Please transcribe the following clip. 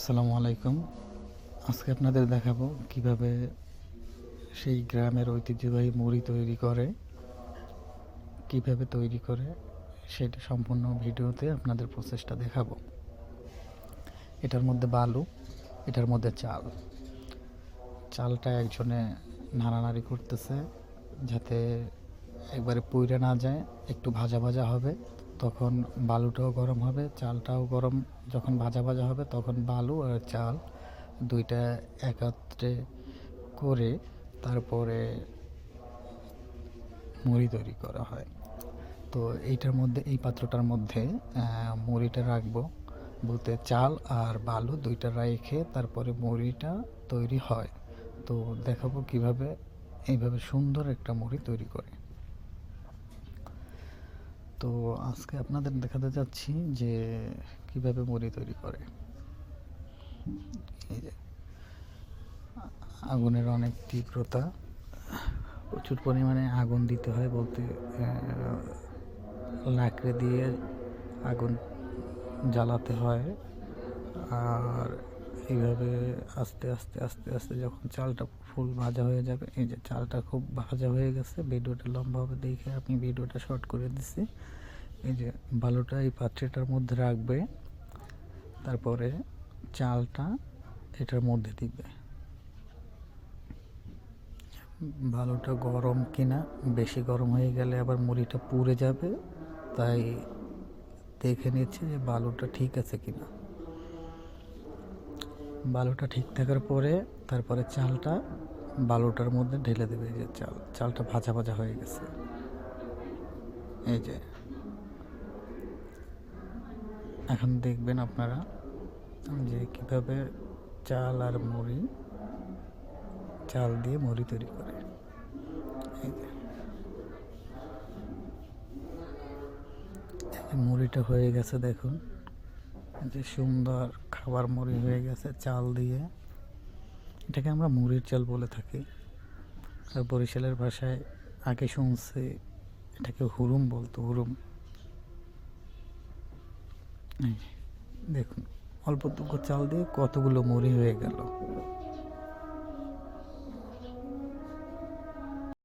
আসসালামু আলাইকুম। আজকে আপনাদের দেখাবো কীভাবে সেই গ্রামের ঐতিহ্যবাহী মুড়ি তৈরি করে, কীভাবে তৈরি করে সেটা সম্পূর্ণ ভিডিওতে আপনাদের প্রসেসটা দেখাবো। এটার মধ্যে বালু, এটার মধ্যে চাল। চালটা একজনে নাড়ানাড়ি করতেছে যাতে একবারে পুইরে না যায়, একটু ভাজা ভাজা হবে। তখন বালুটাও গরম হবে, চালটাও গরম, যখন ভাজা ভাজা হবে তখন বালু আর চাল দুইটা একত্রে করে তারপরে মুড়ি তৈরি করা হয়। তো এইটার মধ্যে, এই পাত্রটার মধ্যে মুড়িটা রাখব বলতে চাল আর বালু দুইটা রেখে তারপরে মুড়িটা তৈরি হয়। তো দেখাবো কীভাবে, এইভাবে সুন্দর একটা মুড়ি তৈরি করে। তো আজকে আপনাদের দেখাতে যাচ্ছি যে কীভাবে মুড়ি তৈরি করে। এই যে, আগুনের অনেক তীব্রতা, প্রচুর পরিমাণে আগুন দিতে হয় বলতে লাকড়ি দিয়ে আগুন জ্বালাতে হয়। আর এইভাবে আস্তে আস্তে আস্তে আস্তে যখন চালটা ফুল ভাজা হয়ে যাবে, এই যে চালটা খুব ভাজা হয়ে গেছে, ভিডিওটা লম্বা হবে দেখে আমি ভিডিওটা শর্ট করে দিচ্ছি এই যে বালুটা এই পাত্রটার মধ্যে রাখবে, তারপরে চালটা এটার মধ্যে দিবে। ভালোটা গরম কিনা, বেশি গরম হয়ে গেলে আবার মুড়িটা পুড়ে যাবে, তাই দেখে নিচ্ছে যে বালুটা ঠিক আছে কিনা। বালুটা ঠিক থাকার পরে তারপরে চালটা বালুটার মধ্যে ঢেলে দেবে, এই যে চাল, চালটা ভাজা ভাজা হয়ে গেছে। এই যে। এখন দেখবেন আপনারা যে কীভাবে চাল আর মুড়ি, চাল দিয়ে মুড়ি তৈরি করে। এই যে। মুড়িটা হয়ে গেছে দেখুন। যে সুন্দর খাবার মুড়ি হয়ে গেছে, চাল দিয়ে। এটাকে আমরা মুড়ির চাল বলে থাকি। আর বরিশালের ভাষায় আগে শুনছি, এটাকে হুরুম বলতো, হুরুম। দেখুন, অল্প চাল দিয়ে কতগুলো মুড়ি হয়ে গেল।